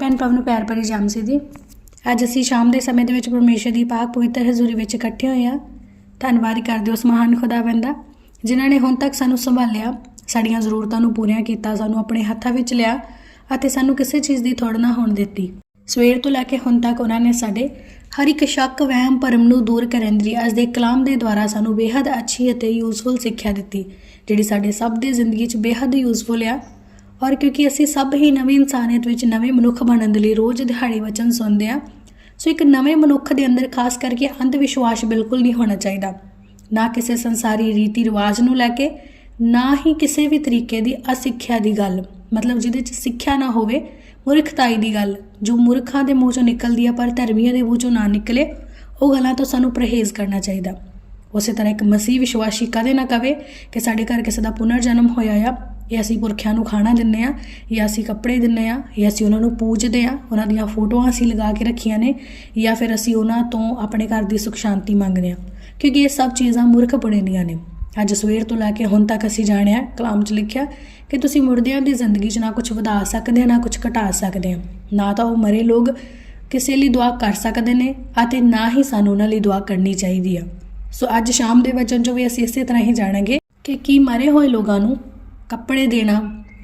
ਭੈਣ ਭਾਵ ਨੂੰ ਪਿਆਰ ਭਰੀ ਜਾਮ ਸੀ ਦੀ। ਅੱਜ ਅਸੀਂ ਸ਼ਾਮ ਦੇ ਸਮੇਂ ਦੇ ਵਿੱਚ ਪਰਮੇਸ਼ਰ ਦੀ ਪਾਕ ਪਵਿੱਤਰ ਹਜ਼ੂਰੀ ਵਿੱਚ ਇਕੱਠੇ ਹੋਏ ਆ ਧੰਨਵਾਦ ਕਰਦੇ ਉਸ ਮਹਾਨ ਖੁਦਾਵੰਦ ਦਾ, ਜਿਨ੍ਹਾਂ ਨੇ ਹੁਣ ਤੱਕ ਸਾਨੂੰ ਸੰਭਾਲਿਆ, ਸਾਡੀਆਂ ਜ਼ਰੂਰਤਾਂ ਨੂੰ ਪੂਰੀਆਂ ਕੀਤਾ, ਸਾਨੂੰ ਆਪਣੇ ਹੱਥਾਂ ਵਿੱਚ ਲਿਆ ਅਤੇ ਸਾਨੂੰ ਕਿਸੇ ਚੀਜ਼ ਦੀ ਥੋੜ ਨਾ ਹੋਣ ਦਿੱਤੀ। ਸਵੇਰ ਤੋਂ ਲੈ ਕੇ ਹੁਣ ਤੱਕ ਉਹਨਾਂ ਨੇ ਸਾਡੇ ਹਰ ਇੱਕ ਸ਼ੱਕ, ਵਹਿਮ, ਭਰਮ ਨੂੰ ਦੂਰ ਕਰਨ ਦੀ ਅੱਜ ਦੇ ਕਲਾਮ ਦੇ ਦੁਆਰਾ ਸਾਨੂੰ ਬੇਹੱਦ ਅੱਛੀ ਅਤੇ ਯੂਸਫੁਲ ਸਿੱਖਿਆ ਦਿੱਤੀ, ਜਿਹੜੀ ਸਾਡੇ ਸਭ ਦੇ ਜ਼ਿੰਦਗੀ 'ਚ ਬੇਹੱਦ ਯੂਸਫੁਲ ਆ। ਔਰ ਕਿਉਂਕਿ ਅਸੀਂ ਸਭ ਹੀ ਨਵੀਂ ਇਨਸਾਨੀਅਤ ਵਿੱਚ ਨਵੇਂ ਮਨੁੱਖ ਬਣਨ ਦੇ ਲਈ ਰੋਜ਼ ਦਿਹਾੜੀ ਵਚਨ ਸੁਣਦੇ ਆ ਸੋ ਇੱਕ ਨਵੇਂ ਮਨੁੱਖ ਦੇ ਅੰਦਰ ਖਾਸ ਕਰਕੇ ਅੰਧ ਵਿਸ਼ਵਾਸ ਬਿਲਕੁਲ ਨਹੀਂ ਹੋਣਾ ਚਾਹੀਦਾ। ਨਾ ਕਿਸੇ ਸੰਸਾਰੀ ਰੀਤੀ ਰਿਵਾਜ ਨੂੰ ਲੈ ਕੇ, ਨਾ ਹੀ ਕਿਸੇ ਵੀ ਤਰੀਕੇ ਦੀ ਅਸਿੱਖਿਆ ਦੀ ਗੱਲ। ਮਤਲਬ ਜਿਹਦੇ 'ਚ ਸਿੱਖਿਆ ਨਾ ਹੋਵੇ, ਮੂਰਖਤਾਈ ਦੀ ਗੱਲ। ਜੋ ਮੁਰਖਾਂ ਦੇ ਮੂੰਹ ਚੋਂ ਨਿਕਲਦੀ ਆ, ਪਰ ਧਰਮੀਆਂ ਦੇ ਮੂੰਹ ਚੋਂ ਨਾ ਨਿਕਲੇ, ਉਹ ਗੱਲਾਂ ਤੋਂ ਸਾਨੂੰ ਪਰਹੇਜ਼ ਕਰਨਾ ਚਾਹੀਦਾ। ਉਸੇ ਤਰ੍ਹਾਂ ਇੱਕ ਮਸੀਹ ਵਿਸ਼ਵਾਸੀ ਕਦੇ ਨਾ ਕਵੇ ਕਿ ਸਾਡੇ ਘਰ ਕਿਸੇ ਦਾ ਪੁਨਰ ਜਨਮ ਹੋਇਆ ਆ। ਇਹ ਅਸੀਂ ਪੁਰਖਿਆਂ ਨੂੰ ਖਾਣਾ ਦਿੰਨੇ ਆ ਜਾਂ ਅਸੀਂ ਕੱਪੜੇ ਦਿੰਨੇ ਆ ਜਾਂ ਅਸੀਂ ਉਹਨਾਂ ਨੂੰ ਪੂਜਦੇ ਆ ਉਹਨਾਂ ਦੀਆਂ ਫੋਟੋਆਂ ਅਸੀਂ ਲਗਾ ਕੇ ਰੱਖੀਆਂ ਨੇ, ਜਾਂ ਫਿਰ ਅਸੀਂ ਉਹਨਾਂ ਤੋਂ ਆਪਣੇ ਘਰ ਦੀ ਸੁਖ ਸ਼ਾਂਤੀ ਮੰਗਦੇ ਆ ਕਿਉਂਕਿ ਇਹ ਸਭ ਚੀਜ਼ਾਂ ਮੂਰਖਪਣੇ ਦੀਆਂ ਨੇ। ਅੱਜ ਸਵੇਰ ਤੋਂ ਲੈ ਕੇ ਹੁਣ ਤੱਕ ਅਸੀਂ ਜਾਣਿਆ ਕਲਾਮ 'ਚ ਲਿਖਿਆ ਕਿ ਤੁਸੀਂ ਮੁਰਦਿਆਂ ਦੀ ਜ਼ਿੰਦਗੀ 'ਚ ਨਾ ਕੁਝ ਵਧਾ ਸਕਦੇ ਆ ਨਾ ਕੁਝ ਘਟਾ ਸਕਦੇ ਆ ਨਾ ਤਾਂ ਉਹ ਮਰੇ ਲੋਕ ਕਿਸੇ ਲਈ ਦੁਆ ਕਰ ਸਕਦੇ ਨੇ ਅਤੇ ਨਾ ਹੀ ਸਾਨੂੰ ਉਹਨਾਂ ਲਈ ਦੁਆ ਕਰਨੀ ਚਾਹੀਦੀ ਆ। ਸੋ ਅੱਜ ਸ਼ਾਮ ਦੇ ਵਚਨ 'ਚੋਂ ਵੀ ਅਸੀਂ ਇਸੇ ਤਰ੍ਹਾਂ ਹੀ ਜਾਣਾਂਗੇ ਕਿ ਕੀ ਮਰੇ ਹੋਏ ਲੋਕਾਂ ਨੂੰ ਕੱਪੜੇ ਦੇਣਾ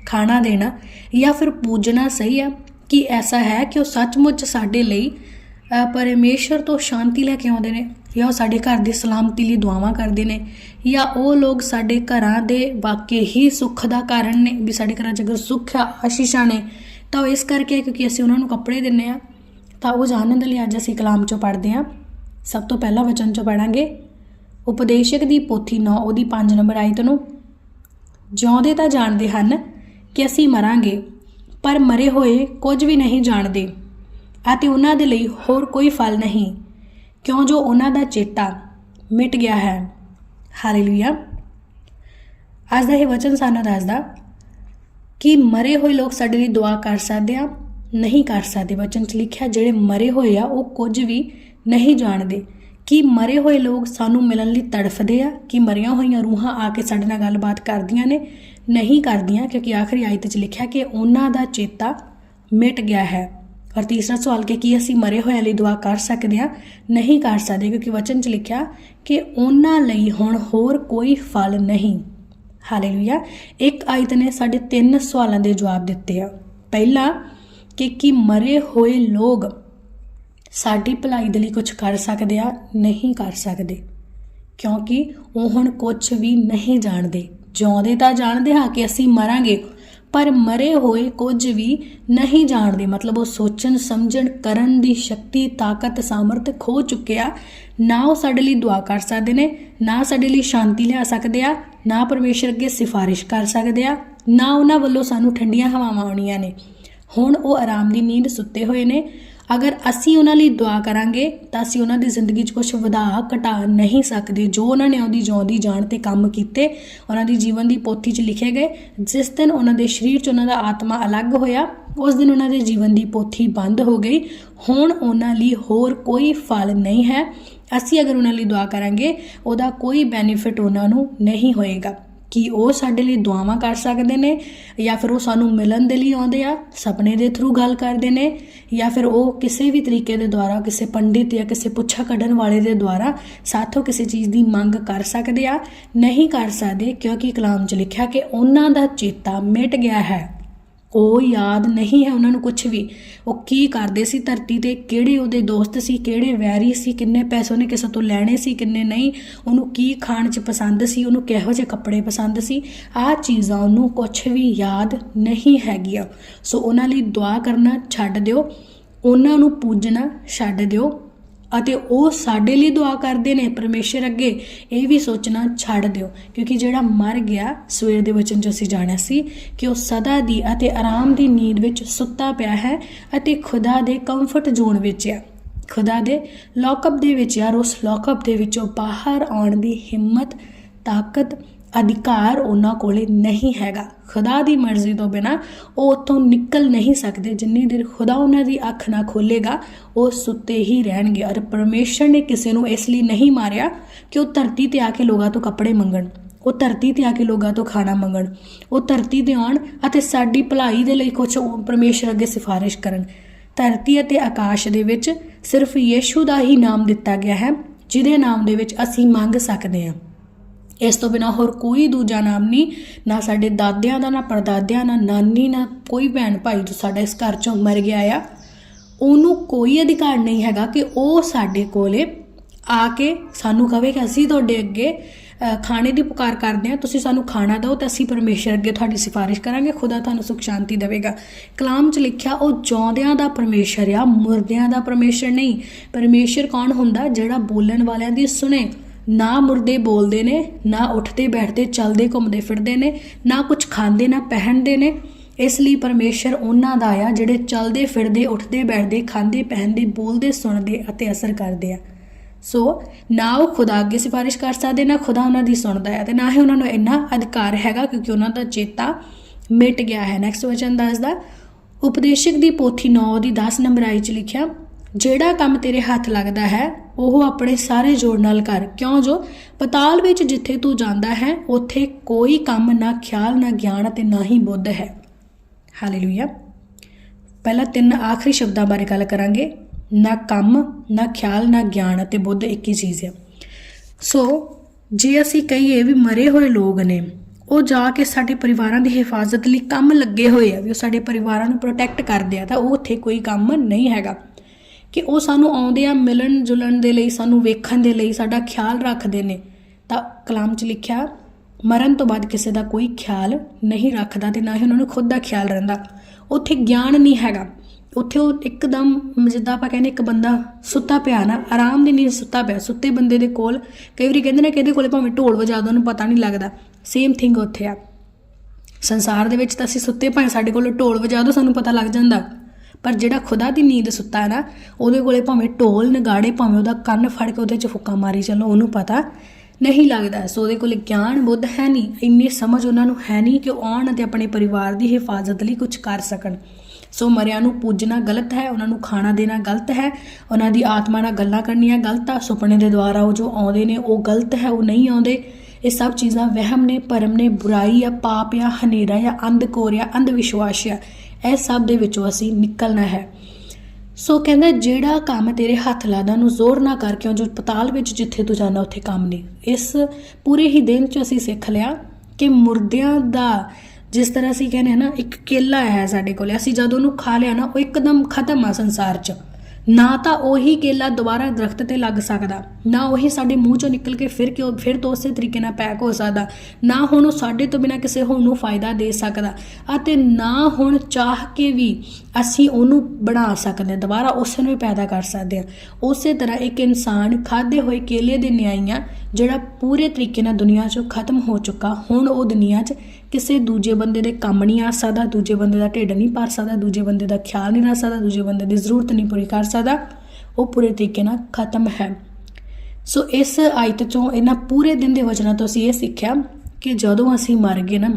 ਖਾਣਾ ਦੇਣਾ ਜਾਂ ਫਿਰ ਪੂਜਣਾ ਸਹੀ ਆ? ਕਿ ਐਸਾ ਹੈ ਕਿ ਉਹ ਸੱਚਮੁੱਚ ਸਾਡੇ ਲਈ ਅ, ਪਰਮੇਸ਼ਰ ਤੋਂ ਸ਼ਾਂਤੀ ਲੈ ਕੇ ਆਉਂਦੇ ਨੇ ਜਾਂ ਉਹ ਸਾਡੇ ਘਰ ਦੀ ਸਲਾਮਤੀ ਲਈ ਦੁਆਵਾਂ ਕਰਦੇ ਨੇ ਜਾਂ ਉਹ ਲੋਕ ਸਾਡੇ ਘਰਾਂ ਦੇ ਵਾਕਈ ਹੀ ਸੁੱਖ ਦਾ ਕਾਰਨ ਨੇ ਵੀ ਸਾਡੇ ਘਰਾਂ 'ਚ ਅਗਰ ਸੁੱਖ ਆ ਆਸ਼ੀਸ਼ਾਂ ਨੇ ਤਾਂ ਉਹ ਇਸ ਕਰਕੇ ਕਿਉਂਕਿ ਅਸੀਂ ਉਹਨਾਂ ਨੂੰ ਕੱਪੜੇ ਦਿੰਨੇ ਆ ਤਾਂ ਉਹ ਜਾਣਨ ਦੇ ਲਈ ਅੱਜ ਅਸੀਂ ਕਲਾਮ 'ਚੋਂ ਪੜ੍ਹਦੇ ਆ ਸਭ ਤੋਂ ਪਹਿਲਾ ਵਚਨ 'ਚੋਂ ਪੜਾਂਗੇ ਉਪਦੇਸ਼ਕ ਦੀ ਪੋਥੀ 9 ਉਹਦੀ 5 ਨੰਬਰ ਆਇਤ ਨੂੰ ਜਿਉਂਦੇ ਤਾਂ ਜਾਣਦੇ ਹਨ ਕਿ ਅਸੀਂ ਮਰਾਂਗੇ, ਪਰ ਮਰੇ ਹੋਏ ਕੁਝ ਵੀ ਨਹੀਂ ਜਾਣਦੇ ਅਤੇ ਉਹਨਾਂ ਦੇ ਲਈ ਹੋਰ ਕੋਈ ਫਲ ਨਹੀਂ, ਕਿਉਂ ਜੋ ਉਹਨਾਂ ਦਾ ਚੇਤਾ ਮਿਟ ਗਿਆ ਹੈ। ਹਾਲੇਲੂਇਆ। ਅੱਜ ਦਾ ਇਹ ਵਚਨ ਸਾਨੂੰ ਦੱਸਦਾ ਕਿ ਮਰੇ ਹੋਏ ਲੋਕ ਸਾਡੇ ਲਈ ਦੁਆ ਕਰ ਸਕਦੇ ਆ, ਨਹੀਂ ਕਰ ਸਕਦੇ। ਵਚਨ 'ਚ ਲਿਖਿਆ, ਜਿਹੜੇ ਮਰੇ ਹੋਏ ਆ, ਉਹ ਕੁਝ ਵੀ ਨਹੀਂ ਜਾਣਦੇ। ਕਿ ਮਰੇ ਹੋਏ ਲੋਕ ਸਾਨੂੰ ਮਿਲਣ ਲਈ ਤੜਫਦੇ ਆ, ਕਿ ਮਰੀਆਂ ਹੋਈਆਂ ਰੂਹਾਂ ਆ ਕੇ ਸਾਡੇ ਨਾਲ ਗੱਲਬਾਤ ਕਰਦੀਆਂ ਨੇ, ਨਹੀਂ ਕਰਦੀਆਂ, ਕਿਉਂਕਿ ਆਖਰੀ ਆਇਤ 'ਚ ਲਿਖਿਆ ਕਿ ਉਹਨਾਂ ਦਾ ਚੇਤਾ ਮਿਟ ਗਿਆ ਹੈ। ਔਰ ਤੀਸਰਾ ਸਵਾਲ ਕਿ ਕੀ ਅਸੀਂ ਮਰੇ ਹੋਇਆਂ ਲਈ ਦੁਆ ਕਰ ਸਕਦੇ ਹਾਂ? ਨਹੀਂ ਕਰ ਸਕਦੇ, ਕਿਉਂਕਿ ਵਚਨ 'ਚ ਲਿਖਿਆ ਕਿ ਉਹਨਾਂ ਲਈ ਹੁਣ ਹੋਰ ਕੋਈ ਫਲ ਨਹੀਂ। ਹਾਲੇਲੂਇਆ। ਇੱਕ ਆਇਤ ਨੇ ਸਾਡੇ ਤਿੰਨ ਸਵਾਲਾਂ ਦੇ ਜਵਾਬ ਦਿੱਤੇ ਆ। ਪਹਿਲਾ, ਕਿ ਕੀ ਮਰੇ ਹੋਏ ਲੋਕ ਸਾਡੀ ਭਲਾਈ ਦੇ ਲਈ ਕੁਝ ਕਰ ਸਕਦੇ ਆ, ਨਹੀਂ ਕਰ ਸਕਦੇ। ਕਿਉਂਕਿ ਉਹ ਹੁਣ ਕੁਝ ਵੀ ਨਹੀਂ ਜਾਣਦੇ। ਜਿਉਂਦੇ ਤਾਂ ਜਾਣਦੇ ਹਾਂ ਕਿ ਅਸੀਂ ਮਰਾਂਗੇ, ਪਰ ਮਰੇ ਹੋਏ ਕੁਝ ਵੀ ਨਹੀਂ ਜਾਣਦੇ। ਮਤਲਬ ਉਹ ਸੋਚਣ, ਸਮਝਣ, ਕਰਨ ਦੀ ਸ਼ਕਤੀ, ਤਾਕਤ, ਸਾਮਰਥ ਖੋ ਚੁੱਕਿਆ ਨਾ ਉਹ ਸਾਡੇ ਲਈ ਦੁਆ ਕਰ ਸਕਦੇ ਨੇ, ਨਾ ਸਾਡੇ ਲਈ ਸ਼ਾਂਤੀ ਲਿਆ ਸਕਦੇ ਆ, ਨਾ ਪਰਮੇਸ਼ਰ ਅੱਗੇ ਸਿਫਾਰਿਸ਼ ਕਰ ਸਕਦੇ ਆ, ਨਾ ਉਹਨਾਂ ਵੱਲੋਂ ਸਾਨੂੰ ਠੰਡੀਆਂ ਹਵਾਵਾਂ ਆਉਣੀਆਂ ਨੇ। ਹੁਣ ਉਹ ਆਰਾਮ ਦੀ ਨੀਂਦ ਸੁੱਤੇ ਹੋਏ ਨੇ ਅਗਰ ਅਸੀਂ ਉਹਨਾਂ ਲਈ ਦੁਆ ਕਰਾਂਗੇ, ਤਾਂ ਅਸੀਂ ਉਹਨਾਂ ਦੀ ਜ਼ਿੰਦਗੀ 'ਚ ਕੁਝ ਵਧਾ ਘਟਾ ਨਹੀਂ ਸਕਦੇ। ਜੋ ਉਹਨਾਂ ਨੇ ਉਹਦੀ ਜਿਉਂਦੀ ਜਾਣ ਤੇ ਕੰਮ ਕੀਤੇ, ਉਹਨਾਂ ਦੀ ਜੀਵਨ ਦੀ ਪੋਥੀ 'ਚ ਲਿਖੇ ਗਏ, ਜਿਸ ਦਿਨ ਉਹਨਾਂ ਦੇ ਸਰੀਰ 'ਚ ਉਹਨਾਂ ਦਾ ਆਤਮਾ ਅਲੱਗ ਹੋਇਆ, ਉਸ ਦਿਨ ਉਹਨਾਂ ਦੇ ਜੀਵਨ ਦੀ ਪੋਥੀ ਬੰਦ ਹੋ ਗਈ। ਹੁਣ ਉਹਨਾਂ ਲਈ ਹੋਰ ਕੋਈ ਫਲ ਨਹੀਂ ਹੈ। ਅਸੀਂ ਅਗਰ ਉਹਨਾਂ ਲਈ ਦੁਆ ਕਰਾਂਗੇ, ਉਹਦਾ ਕੋਈ ਬੈਨੀਫਿਟ ਉਹਨਾਂ ਨੂੰ ਨਹੀਂ ਹੋਏਗਾ। ਕਿ ਉਹ ਸਾਡੇ ਲਈ ਦੁਆਵਾਂ ਕਰ ਸਕਦੇ ਨੇ ਜਾਂ ਫਿਰ ਉਹ ਸਾਨੂੰ ਮਿਲਣ ਦੇ ਲਈ ਆਉਂਦੇ ਆ, ਸੁਪਨੇ ਦੇ ਥਰੂ ਗੱਲ ਕਰਦੇ ਨੇ ਜਾਂ ਫਿਰ ਉਹ ਕਿਸੇ ਵੀ ਤਰੀਕੇ ਦੇ ਦੁਆਰਾ, ਕਿਸੇ ਪੰਡਿਤ ਜਾਂ ਕਿਸੇ ਪੁੱਛਾ ਕੱਢਣ ਵਾਲੇ ਦੇ ਦੁਆਰਾ ਸਾਥੋਂ ਕਿਸੇ ਚੀਜ਼ ਦੀ ਮੰਗ ਕਰ ਸਕਦੇ ਆ, ਨਹੀਂ ਕਰ ਸਕਦੇ ਕਿਉਂਕਿ ਕਲਾਮ 'ਚ ਲਿਖਿਆ ਕਿ ਉਹਨਾਂ ਦਾ ਚੇਤਾ ਮਿਟ ਗਿਆ ਹੈ। ਉਹ ਯਾਦ ਨਹੀਂ ਹੈ ਉਹਨਾਂ ਨੂੰ ਕੁਝ ਵੀ। ਉਹ ਕੀ ਕਰਦੇ ਸੀ ਧਰਤੀ ਤੇ? ਕਿਹੜੇ ਉਹਦੇ ਦੋਸਤ ਸੀ? ਕਿਹੜੇ ਵੈਰੀ ਸੀ? ਕਿੰਨੇ ਪੈਸੇ ਉਹਨੇ ਕਿਸੇ ਤੋਂ ਲੈਣੇ ਸੀ, ਕਿੰਨੇ ਨਹੀਂ? ਉਹਨੂੰ ਕੀ ਖਾਣ 'ਚ ਪਸੰਦ ਸੀ? ਉਹਨੂੰ ਕਿਹੋ ਜਿਹੇ ਕੱਪੜੇ ਪਸੰਦ ਸੀ? ਆਹ ਚੀਜ਼ਾਂ ਉਹਨੂੰ ਕੁਝ ਵੀ ਯਾਦ ਨਹੀਂ ਹੈਗੀਆਂ। ਸੋ ਉਹਨਾਂ ਲਈ ਦੁਆ ਕਰਨਾ ਛੱਡ ਦਿਓ। ਉਹਨਾਂ ਨੂੰ ਪੂਜਣਾ ਛੱਡ ਦਿਓ। ਅਤੇ ਉਹ ਸਾਡੇ ਲਈ ਦੁਆ ਕਰਦੇ ਨੇ ਪਰਮੇਸ਼ਰ ਅੱਗੇ ਇਹ ਵੀ ਸੋਚਣਾ ਛੱਡ ਦਿਓ, ਕਿਉਂਕਿ ਜਿਹੜਾ ਮਰ ਗਿਆ, ਸਵੇਰ ਦੇ ਵਚਨ ਚ ਅਸੀਂ ਜਾਣਿਆ ਸੀ ਕਿ ਉਹ ਸਦਾ ਦੀ ਅਤੇ ਆਰਾਮ ਦੀ ਨੀਂਦ ਵਿੱਚ ਸੁੱਤਾ ਪਿਆ ਹੈ ਅਤੇ ਖੁਦਾ ਦੇ ਕੰਫਰਟ ਜ਼ੋਨ ਵਿੱਚ ਹੈ ਖੁਦਾ ਦੇ ਲੌਕਅਪ ਦੇ ਵਿੱਚ ਯਾਰ ਉਸ ਲੌਕਅਪ ਦੇ ਵਿੱਚੋਂ ਬਾਹਰ ਆਉਣ ਦੀ ਹਿੰਮਤ, ਤਾਕਤ ਅਧਿਕਾਰ ਉਹਨਾਂ ਕੋਲੇ ਨਹੀਂ ਹੈਗਾ। ਖੁਦਾ ਦੀ ਮਰਜ਼ੀ ਤੋਂ ਬਿਨਾ ਉਹ ਉੱਥੋਂ ਨਿਕਲ ਨਹੀਂ ਸਕਦੇ। ਜਿੰਨੀ ਦੇਰ ਖੁਦਾ ਉਹਨਾਂ ਦੀ ਅੱਖ ਨਾ ਖੋਲੇਗਾ ਉਹ ਸੁੱਤੇ ਹੀ ਰਹਿਣਗੇ। ਔਰ ਪਰਮੇਸ਼ਰ ਨੇ ਕਿਸੇ ਨੂੰ ਇਸ ਲਈ ਨਹੀਂ ਮਾਰਿਆ ਕਿ ਉਹ ਧਰਤੀ ਤੇ ਆ ਕੇ ਲੋਕਾਂ ਤੋਂ ਕੱਪੜੇ ਮੰਗਣ, ਉਹ ਧਰਤੀ ਤੇ ਆ ਕੇ ਲੋਕਾਂ ਤੋਂ ਖਾਣਾ ਮੰਗਣ, ਉਹ ਧਰਤੀ ਤੇ ਆਉਣ ਅਤੇ ਸਾਡੀ ਭਲਾਈ ਦੇ ਲਈ ਕੁਝ ਪਰਮੇਸ਼ਰ ਅੱਗੇ ਸਿਫਾਰਿਸ਼ ਕਰਨ। ਧਰਤੀ ਅਤੇ ਆਕਾਸ਼ ਦੇ ਵਿੱਚ ਸਿਰਫ ਯੀਸ਼ੂ ਦਾ ਹੀ ਨਾਮ ਦਿੱਤਾ ਗਿਆ ਹੈ, ਜਿਹਦੇ ਨਾਮ ਦੇ ਵਿੱਚ ਅਸੀਂ ਮੰਗ ਸਕਦੇ ਹਾਂ। ਇਸ ਤੋਂ ਬਿਨਾ ਹੋਰ ਕੋਈ ਦੂਜਾ ਨਾਮ ਨਹੀਂ, ਨਾ ਸਾਡੇ ਦਾਦਿਆਂ ਦਾ, ਨਾ ਪਰਦਾਦਿਆਂ ਨਾ ਨਾਨੀ, ਨਾ ਕੋਈ ਭੈਣ ਭਾਈ ਜੋ ਸਾਡਾ ਇਸ ਘਰ ਚੋਂ ਮਰ ਗਿਆ ਆ। ਉਹਨੂੰ ਕੋਈ ਅਧਿਕਾਰ ਨਹੀਂ ਹੈਗਾ ਕਿ ਉਹ ਸਾਡੇ ਕੋਲੇ ਆ ਕੇ ਸਾਨੂੰ ਕਵੇ ਕਿ ਅਸੀਂ ਤੁਹਾਡੇ ਅੱਗੇ ਖਾਣੇ ਦੀ ਪੁਕਾਰ ਕਰਦੇ ਹਾਂ, ਤੁਸੀਂ ਸਾਨੂੰ ਖਾਣਾ ਦਿਓ ਤਾਂ ਅਸੀਂ ਪਰਮੇਸ਼ਰ ਅੱਗੇ ਤੁਹਾਡੀ ਸਿਫਾਰਿਸ਼ ਕਰਾਂਗੇ, ਖੁਦਾ ਤੁਹਾਨੂੰ ਸੁਖ ਸ਼ਾਂਤੀ ਦੇਵੇਗਾ। ਕਲਾਮ 'ਚ ਲਿਖਿਆ, ਉਹ ਜਿਉਂਦਿਆਂ ਦਾ ਪਰਮੇਸ਼ਰ ਆ, ਮੁਰਦਿਆਂ ਦਾ ਪਰਮੇਸ਼ਰ ਨਹੀਂ। ਪਰਮੇਸ਼ਰ ਕੌਣ ਹੁੰਦਾ? ਜਿਹੜਾ ਬੋਲਣ ਵਾਲਿਆਂ ਦੀ ਸੁਣੇ। ਨਾ ਮੁਰਦੇ ਬੋਲਦੇ ਨੇ, ਨਾ ਉੱਠਦੇ, ਬੈਠਦੇ, ਚੱਲਦੇ, ਘੁੰਮਦੇ ਫਿਰਦੇ ਨੇ, ਨਾ ਕੁਝ ਖਾਂਦੇ, ਨਾ ਪਹਿਨਦੇ ਨੇ। ਇਸ ਲਈ ਪਰਮੇਸ਼ਰ ਉਹਨਾਂ ਦਾ ਆ ਜਿਹੜੇ ਚੱਲਦੇ, ਫਿਰਦੇ, ਉੱਠਦੇ, ਬੈਠਦੇ, ਖਾਂਦੇ, ਪਹਿਨਦੇ, ਬੋਲਦੇ, ਸੁਣਦੇ ਅਤੇ ਅਸਰ ਕਰਦੇ ਆ। ਸੋ, ਨਾ ਉਹ ਖੁਦਾ ਅੱਗੇ ਸਿਫਾਰਿਸ਼ ਕਰ ਸਕਦੇ, ਨਾ ਖੁਦਾ ਉਹਨਾਂ ਦੀ ਸੁਣਦਾ ਹੈ ਤੇ ਨਾ ਹੀ ਉਹਨਾਂ ਨੂੰ ਇੰਨਾ ਅਧਿਕਾਰ ਹੈਗਾ ਕਿਉਂਕਿ ਉਹਨਾਂ ਦਾ ਚੇਤਾ ਮਿਟ ਗਿਆ ਹੈ। ਨੈਕਸਟ ਵਚਨ ਦੱਸਦਾ, ਉਪਦੇਸ਼ਕ ਦੀ ਪੋਥੀ 9 ਦੀ 10 ਨੰਬਰ ਆਈ ਚ ਲਿਖਿਆ ਜਿਹੜਾ ਕੰਮ ਤੇਰੇ ਹੱਥ ਲੱਗਦਾ ਹੈ, ਉਹ ਆਪਣੇ ਸਾਰੇ ਜੋੜ ਨਾਲ ਕਰ। ਕਿਉਂ ਜੋ? ਪਤਾਲ ਵਿੱਚ ਜਿੱਥੇ ਤੂੰ ਜਾਂਦਾ ਹੈ, ਉੱਥੇ ਕੋਈ ਕੰਮ ਨਾ ਖਿਆਲ, ਨਾ ਗਿਆਨ ਅਤੇ ਨਾ ਹੀ ਬੁੱਧ ਹੈ। ਹਾਲੇਲੂਇਆ ਪਹਿਲਾਂ ਤਿੰਨ ਆਖਰੀ ਸ਼ਬਦਾਂ ਬਾਰੇ ਗੱਲ ਕਰਾਂਗੇ। ਨਾ ਕੰਮ, ਨਾ ਖਿਆਲ, ਨਾ ਗਿਆਨ ਅਤੇ ਬੁੱਧ ਇੱਕ ਹੀ ਚੀਜ਼ ਹੈ। ਸੋ ਜੇ ਅਸੀਂ ਕਹੀਏ ਵੀ ਮਰੇ ਹੋਏ ਲੋਕ ਨੇ, ਉਹ ਜਾ ਕੇ ਸਾਡੇ ਪਰਿਵਾਰਾਂ ਦੀ ਹਿਫਾਜ਼ਤ ਲਈ ਕੰਮ ਲੱਗੇ ਹੋਏ ਆ, ਵੀ ਉਹ ਸਾਡੇ ਪਰਿਵਾਰਾਂ ਨੂੰ ਪ੍ਰੋਟੈਕਟ ਕਰਦੇ ਆ, ਤਾਂ ਉਹ ਉੱਥੇ ਕੋਈ ਕੰਮ ਨਹੀਂ ਹੈਗਾ। ਕਿ ਉਹ ਸਾਨੂੰ ਆਉਂਦੇ ਆ ਮਿਲਣ ਜੁਲਣ ਦੇ ਲਈ, ਸਾਨੂੰ ਵੇਖਣ ਦੇ ਲਈ, ਸਾਡਾ ਖਿਆਲ ਰੱਖਦੇ ਨੇ। ਤਾਂ ਕਲਾਮ 'ਚ ਲਿਖਿਆ, ਮਰਨ ਤੋਂ ਬਾਅਦ ਕਿਸੇ ਦਾ ਕੋਈ ਖਿਆਲ ਨਹੀਂ ਰੱਖਦਾ ਤੇ ਨਾ ਹੀ ਉਹਨਾਂ ਨੂੰ ਖੁਦ ਦਾ ਖਿਆਲ ਰਹਿੰਦਾ। ਉੱਥੇ ਗਿਆਨ ਨਹੀਂ ਹੈਗਾ। ਉੱਥੇ ਉਹ ਇੱਕਦਮ ਜਿੱਦਾਂ ਆਪਾਂ ਕਹਿੰਦੇ ਇੱਕ ਬੰਦਾ ਸੁੱਤਾ ਪਿਆ ਨਾ, ਆਰਾਮ ਦੀ ਨੀਂਦ ਸੁੱਤਾ ਪਿਆ, ਸੁੱਤੇ ਬੰਦੇ ਦੇ ਕੋਲ, ਕਈ ਵਾਰੀ ਕਹਿੰਦੇ ਨੇ ਕਿ ਇਹਦੇ ਕੋਲੇ ਭਾਵੇਂ ਢੋਲ ਵਜਾ ਦੋ, ਉਹਨੂੰ ਪਤਾ ਨਹੀਂ ਲੱਗਦਾ। ਸੇਮ ਥਿੰਗ ਉੱਥੇ ਆ। ਸੰਸਾਰ ਦੇ ਵਿੱਚ ਤਾਂ ਅਸੀਂ ਸੁੱਤੇ ਭਾਵੇਂ ਸਾਡੇ ਕੋਲ ਢੋਲ ਵਜਾ ਦੋ, ਸਾਨੂੰ ਪਤਾ ਲੱਗ ਜਾਂਦਾ। ਪਰ ਜਿਹੜਾ ਖੁਦਾ ਦੀ ਨੀਂਦ ਸੁੱਤਾ ਹੈ ਨਾ, ਉਹਦੇ ਕੋਲੇ ਭਾਵੇਂ ਢੋਲ ਨਗਾੜੇ, ਭਾਵੇਂ ਉਹਦਾ ਕੰਨ ਫੜ ਕੇ ਉਹਦੇ 'ਚ ਫੁੱਕਾ ਮਾਰੀ ਚੱਲੋ, ਉਹਨੂੰ ਪਤਾ ਨਹੀਂ ਲੱਗਦਾ ਸੋ ਉਹਦੇ ਕੋਲੇ ਗਿਆਨ ਬੁੱਧ ਹੈ ਨਹੀਂ, ਇੰਨੀ ਸਮਝ ਉਹਨਾਂ ਨੂੰ ਹੈ ਨਹੀਂ ਕਿ ਉਹ ਆਉਣ ਅਤੇ ਆਪਣੇ ਪਰਿਵਾਰ ਦੀ ਹਿਫਾਜ਼ਤ ਲਈ ਕੁਝ ਕਰ ਸਕਣ। ਸੋ ਮਰਿਆਂ ਨੂੰ ਪੂਜਣਾ ਗਲਤ ਹੈ, ਉਹਨਾਂ ਨੂੰ ਖਾਣਾ ਦੇਣਾ ਗਲਤ ਹੈ, ਉਹਨਾਂ ਦੀ ਆਤਮਾ ਨਾਲ ਗੱਲਾਂ ਕਰਨੀਆਂ ਗਲਤ ਆ, ਸੁਪਨੇ ਦੇ ਦੁਆਰਾ ਉਹ ਜੋ ਆਉਂਦੇ ਨੇ, ਉਹ ਗਲਤ ਹੈ, ਉਹ ਨਹੀਂ ਆਉਂਦੇ। ਇਹ ਸਭ ਚੀਜ਼ਾਂ ਵਹਿਮ ਨੇ, ਭਰਮ ਨੇ, ਬੁਰਾਈ ਆ, ਪਾਪ ਆ, ਹਨੇਰਾ ਆ ਅੰਧਕੋਰ ਆ, ਅੰਧ ਵਿਸ਼ਵਾਸ ਆ। ਇਹ ਸਭ ਦੇ ਵਿੱਚੋਂ ਅਸੀਂ ਨਿਕਲਣਾ ਹੈ। ਸੋ ਕਹਿੰਦਾ, ਜਿਹੜਾ ਕੰਮ ਤੇਰੇ ਹੱਥ ਲੱਗਦਾ ਉਹਨੂੰ ਜ਼ੋਰ ਨਾ ਕਰ, ਕਿਉਂ? ਜੋ ਪਤਾਲ ਵਿੱਚ ਜਿੱਥੇ ਤੂੰ ਜਾਣਾ ਉੱਥੇ ਕੰਮ ਨਹੀਂ। ਇਸ ਪੂਰੇ ਹੀ ਦਿਨ ਚ ਅਸੀਂ ਸਿੱਖ ਲਿਆ ਕਿ ਮੁਰਦਿਆਂ ਦਾ ਜਿਸ ਤਰ੍ਹਾਂ ਅਸੀਂ ਕਹਿੰਦੇ ਹਾਂ ਨਾ, ਇੱਕ ਕੇਲਾ ਹੈ ਸਾਡੇ ਕੋਲੇ। ਅਸੀਂ ਜਦੋਂ ਉਹਨੂੰ ਖਾ ਲਿਆ ਨਾ, ਉਹ ਇੱਕਦਮ ਖਤਮ ਆ ਸੰਸਾਰ 'ਚ। ਨਾ ਤਾਂ ਉਹੀ ਕੇਲਾ ਦੁਬਾਰਾ ਦਰਖਤ ਤੇ ਲੱਗ ਸਕਦਾ, ਨਾ ਉਹੀ ਸਾਡੇ ਮੂੰਹ ਚੋਂ ਨਿਕਲ ਕੇ ਫਿਰ ਕਿਉਂ, ਫਿਰ ਤੋਂ ਉਸੇ ਤਰੀਕੇ ਨਾਲ ਪੈਕ ਹੋ ਸਕਦਾ, ਨਾ ਹੁਣ ਉਹ ਸਾਡੇ ਤੋਂ ਬਿਨਾ ਕਿਸੇ ਹੋਰ ਨੂੰ ਫਾਇਦਾ ਦੇ ਸਕਦਾ ਅਤੇ ਨਾ ਹੁਣ ਚਾਹ ਕੇ ਵੀ ਅਸੀਂ ਉਹਨੂੰ ਬਣਾ ਸਕਦੇ ਹਾਂ, ਦੁਬਾਰਾ ਉਸੇ ਨੂੰ ਹੀ ਪੈਦਾ ਕਰ ਸਕਦੇ ਹਾਂ। ਉਸੇ ਤਰ੍ਹਾਂ ਇੱਕ ਇਨਸਾਨ ਖਾਦੇ ਹੋਏ ਕੇਲੇ ਦੇ ਨਿਆਈਆਂ, ਜਿਹੜਾ ਪੂਰੇ ਤਰੀਕੇ ਨਾਲ ਦੁਨੀਆ 'ਚੋਂ ਖਤਮ ਹੋ ਚੁੱਕਾ, ਹੁਣ ਉਹ ਦੁਨੀਆ 'ਚ ਕਿਸੇ ਦੂਜੇ ਬੰਦੇ ਦੇ ਕੰਮ ਨਹੀਂ ਆ ਸਕਦਾ, ਦੂਜੇ ਬੰਦੇ ਦਾ ਢਿੱਡ ਨਹੀਂ ਭਰ ਸਕਦਾ, ਦੂਜੇ ਬੰਦੇ ਦਾ ਖਿਆਲ ਨਹੀਂ ਰੱਖ ਸਕਦਾ, ਦੂਜੇ ਬੰਦੇ ਦੀ ਜ਼ਰੂਰਤ ਨਹੀਂ ਪੂਰੀ ਕਰ ਸਕਦਾ ਉਹ ਪੂਰੇ ਤਰੀਕੇ ਨਾਲ ਖਤਮ ਹੈ। ਸੋ ਇਸ ਆਇਤ ਚੋਂ ਇਹਨਾਂ ਪੂਰੇ ਦਿਨ ਦੇ ਵਚਨਾਂ ਤੋਂ ਅਸੀਂ ਇਹ ਸਿੱਖਿਆ ਕਿ ਜਦੋਂ ਅਸੀਂ ਮਰ ਗਏ ਨਾ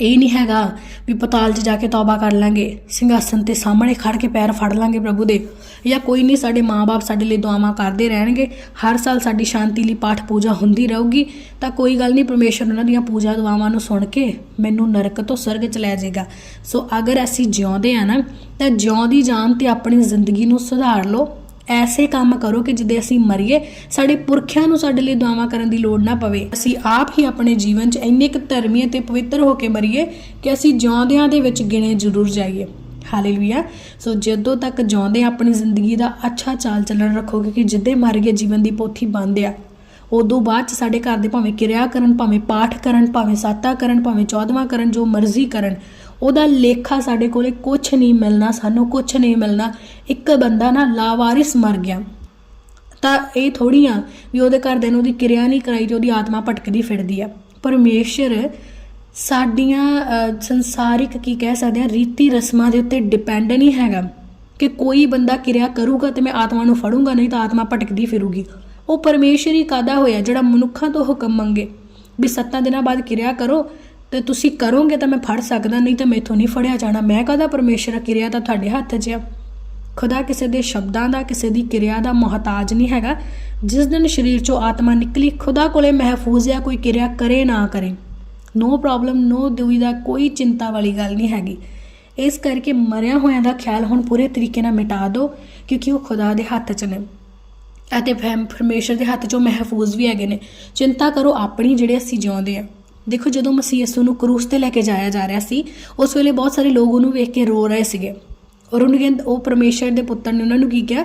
ਇਹ ਨਹੀਂ ਹੈਗਾ ਵੀ ਪਤਾਲ 'ਚ ਜਾ ਕੇ ਤੌਬਾ ਕਰ ਲਾਂਗੇ, ਸਿੰਘਾਸਨ ਤੇ ਸਾਹਮਣੇ ਖੜ ਕੇ ਪੈਰ ਫੜ ਲਾਂਗੇ ਪ੍ਰਭੂ ਦੇ। ਜਾਂ ਕੋਈ ਨਹੀਂ, ਸਾਡੇ ਮਾਪੇ ਸਾਡੇ ਲਈ ਦੁਆਵਾਂ ਕਰਦੇ ਰਹਿਣਗੇ, ਹਰ ਸਾਲ ਸਾਡੀ ਸ਼ਾਂਤੀ ਲਈ ਪਾਠ ਪੂਜਾ ਹੁੰਦੀ ਰਹੂਗੀ, ਤਾਂ ਕੋਈ ਗੱਲ ਨਹੀਂ, ਪਰਮੇਸ਼ਰ ਉਹਨਾਂ ਦੀਆਂ ਪੂਜਾ ਦੁਆਵਾਂ ਨੂੰ ਸੁਣ ਕੇ ਮੈਨੂੰ ਨਰਕ ਤੋਂ ਸਰਗ ਚ ਲੈ ਜਾਏਗਾ। ਸੋ ਅਗਰ ਅਸੀਂ ਜਿਉਂਦੇ ਆ ਨਾ, ਤਾਂ ਜਿਉਂਦੀ ਜਾਨ ਤੇ ਆਪਣੀ ਜ਼ਿੰਦਗੀ ਨੂੰ ਸੁਧਾਰ ਲਓ ਐਸੇ ਕੰਮ ਕਰੋ ਕਿ ਜਿੱਦੇ ਅਸੀਂ ਮਰੀਏ, ਸਾਡੇ ਪੁਰਖਿਆਂ ਨੂੰ ਸਾਡੇ ਲਈ ਦੁਆਵਾਂ ਕਰਨ ਦੀ ਲੋੜ ਨਾ ਪਵੇ। ਅਸੀਂ ਆਪ ਹੀ ਆਪਣੇ ਜੀਵਨ 'ਚ ਇੰਨੇ ਕੁ ਧਰਮੀ ਅਤੇ ਪਵਿੱਤਰ ਹੋ ਕੇ ਮਰੀਏ ਕਿ ਅਸੀਂ ਜਿਉਂਦਿਆਂ ਦੇ ਵਿੱਚ ਗਿਣੇ ਜ਼ਰੂਰ ਜਾਈਏ। ਹਾਲੇਲੂਇਆ ਸੋ ਜਦੋਂ ਤੱਕ ਜਿਉਂਦੇ ਆਪਣੀ ਜ਼ਿੰਦਗੀ ਦਾ ਅੱਛਾ ਚਾਲ ਚੱਲਣ ਰੱਖੋਗੇ ਕਿ ਜਿੱਦੇ ਮਰ ਗਏ ਜੀਵਨ ਦੀ ਪੋਥੀ ਬੰਦ ਆ, ਉਦੋਂ ਬਾਅਦ ਚ ਸਾਡੇ ਘਰ ਦੇ ਭਾਵੇਂ ਕਿਰਿਆ ਕਰਨ, ਭਾਵੇਂ ਪਾਠ ਕਰਨ, ਭਾਵੇਂ ਸਾਤਾ ਕਰਨ, ਭਾਵੇਂ ਚੌਦਵਾਂ ਕਰਨ, ਜੋ ਮਰਜ਼ੀ ਕਰਨ ਉਹਦਾ ਲੇਖਾ ਸਾਡੇ ਕੋਲੇ ਕੁਝ ਨਹੀਂ ਮਿਲਣਾ, ਸਾਨੂੰ ਕੁਝ ਨਹੀਂ ਮਿਲਣਾ। ਇੱਕ ਬੰਦਾ ਨਾ ਲਾਵਾਰਿਸ ਮਰ ਗਿਆ। ਤਾਂ ਇਹ ਥੋੜੀਆਂ ਵੀ ਉਹਦੇ ਘਰਦਿਆਂ ਨੂੰ ਉਹਦੀ ਕਿਰਿਆ ਨਹੀਂ ਕਰਾਈ ਤੇ ਉਹਦੀ ਆਤਮਾ ਭਟਕਦੀ ਫਿਰਦੀ ਆ। ਪਰਮੇਸ਼ਰ ਸਾਡੀਆਂ ਸੰਸਾਰਿਕ ਕੀ ਕਹਿ ਸਕਦੇ ਆ, ਰੀਤੀ ਰਸਮਾਂ ਦੇ ਉੱਤੇ ਡਿਪੈਂਡ ਨਹੀਂ ਹੈਗਾ ਕਿ ਕੋਈ ਬੰਦਾ ਕਿਰਿਆ ਕਰੂਗਾ ਤੇ ਮੈਂ ਆਤਮਾ ਨੂੰ ਫੜੂੰਗਾ, ਨਹੀਂ ਤਾਂ ਆਤਮਾ ਭਟਕਦੀ ਫਿਰੂਗੀ। ਉਹ ਪਰਮੇਸ਼ਰ ਹੀ ਕਾਦਾ ਹੋਇਆ ਜਿਹੜਾ ਮਨੁੱਖਾਂ ਤੋਂ ਹੁਕਮ ਮੰਗੇ ਵੀ ਸੱਤਾਂ ਦਿਨਾਂ ਬਾਅਦ ਕਿਰਿਆ ਕਰੋ ਤੇ ਤੁਸੀਂ ਕਰੋਗੇ ਤਾਂ ਮੈਂ ਫੜ ਸਕਦਾ, ਨਹੀਂ ਤਾਂ ਮੈਥੋਂ ਨਹੀਂ ਫੜਿਆ ਜਾਣਾ। ਮੈਂ ਕਾਦਾ ਪਰਮੇਸ਼ਰ ਕਿਰਿਆ ਤਾਂ ਤੁਹਾਡੇ ਹੱਥ 'ਚ ਆ। ਖੁਦਾ ਕਿਸੇ ਦੇ ਸ਼ਬਦਾਂ ਦਾ, ਕਿਸੇ ਦੀ ਕਿਰਿਆ ਦਾ ਮੁਹਤਾਜ ਨਹੀਂ ਹੈਗਾ। ਜਿਸ ਦਿਨ ਸਰੀਰ ਚੋਂ ਆਤਮਾ ਨਿਕਲੀ, ਖੁਦਾ ਕੋਲੇ ਮਹਿਫੂਜ਼ ਆ, ਕੋਈ ਕਿਰਿਆ ਕਰੇ ਨਾ ਕਰੇ। ਨੋ ਪ੍ਰੋਬਲਮ ਨੋ ਦੁਵਿਧਾ ਕੋਈ ਚਿੰਤਾ ਵਾਲੀ ਗੱਲ ਨਹੀਂ ਹੈਗੀ। ਇਸ ਕਰਕੇ ਮਰਿਆ ਹੋਇਆਂ ਦਾ ਖਿਆਲ ਹੁਣ ਪੂਰੇ ਤਰੀਕੇ ਨਾਲ ਮਿਟਾ ਦਿਓ, ਕਿਉਂਕਿ ਉਹ ਖੁਦਾ ਦੇ ਹੱਥ 'ਚ ਨੇ। ਅਤੇ ਫਹਿਮ ਪਰਮੇਸ਼ਰ ਦੇ ਹੱਥ 'ਚੋਂ ਮਹਿਫੂਜ਼ ਵੀ ਹੈਗੇ ਨੇ। ਚਿੰਤਾ ਕਰੋ, ਆਪਣੀ ਜਿਹੜੇ ਅਸੀਂ ਜਿਉਂਦੇ ਆ। ਦੇਖੋ, ਜਦੋਂ ਮਸੀਹ ਯਿਸੂ ਨੂੰ ਕਰੂਸ ਤੇ ਲੈ ਕੇ ਜਾਇਆ ਜਾ ਰਿਹਾ ਸੀ, ਉਸ ਵੇਲੇ ਬਹੁਤ ਸਾਰੇ ਲੋਕ ਉਹਨੂੰ ਵੇਖ ਕੇ ਰੋ ਰਹੇ ਸੀਗੇ। ਔਰ ਉਹਨੂੰ ਕਹਿੰਦਾ, ਉਹ ਪਰਮੇਸ਼ਰ ਦੇ ਪੁੱਤਰ ਨੇ ਉਹਨਾਂ ਨੂੰ ਕੀ ਕਿਹਾ?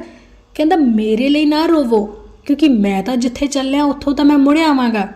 ਕਹਿੰਦਾ, ਮੇਰੇ ਲਈ ਨਾ ਰੋਵੋ, ਕਿਉਂਕਿ ਮੈਂ ਤਾਂ ਜਿੱਥੇ ਚੱਲਿਆ, ਉੱਥੋਂ ਤਾਂ ਮੈਂ ਮੁੜ ਆਵਾਂਗਾ।